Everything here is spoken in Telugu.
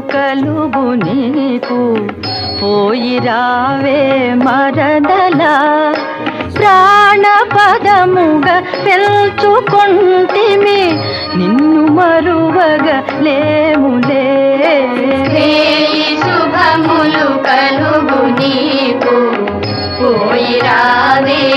కలుగు నీకు. పోయి రావే మరదలా. ప్రాణ పదముగా తెలుచుకుంటిమి నిన్ను మరువగ లేములే. శుభములు కలుగు నీకు. పోయి రావే